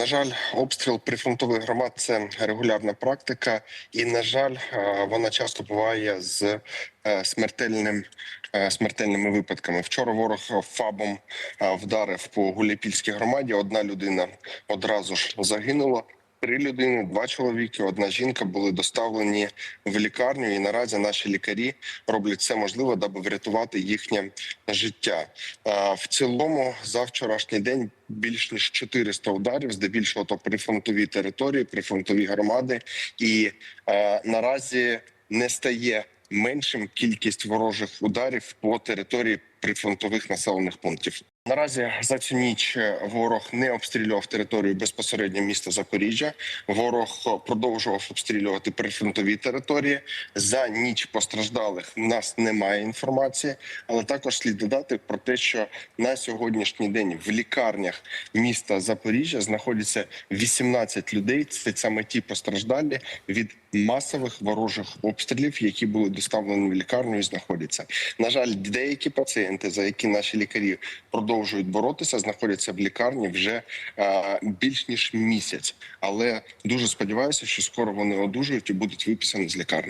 На жаль, обстріл прифронтових громад це регулярна практика, і на жаль, е, вона часто буває з е, смертельним е, смертельними випадками. Вчора ворог фабом вдарив по Гуляпільській громаді. Одна людина одразу ж загинула. Три людини, два чоловіки, одна жінка були доставлені в лікарню, і наразі наші лікарі роблять все можливе, даби врятувати їхнє життя. В цілому, за вчорашній день більш ніж 400 ударів, здебільшого то прифронтові території, прифронтові громади, і наразі не стає меншим кількість ворожих ударів по території прифронтових населених пунктів. Наразі за цю ніч ворог не обстрілював територію безпосередньо міста Запоріжжя. Ворог продовжував обстрілювати прифронтові території. За ніч постраждалих у нас немає інформації, але також слід додати про те, що на сьогоднішній день в лікарнях міста Запоріжжя знаходяться 18 людей. Це саме ті постраждалі від масових ворожих обстрілів, які були доставлені в лікарню і знаходяться. На жаль, деякі пацієнти, за які наші лікарі продовжують боротися, знаходяться в лікарні вже е, більш ніж місяць. Але дуже сподіваюся, що скоро вони одужують і будуть виписані з лікарні.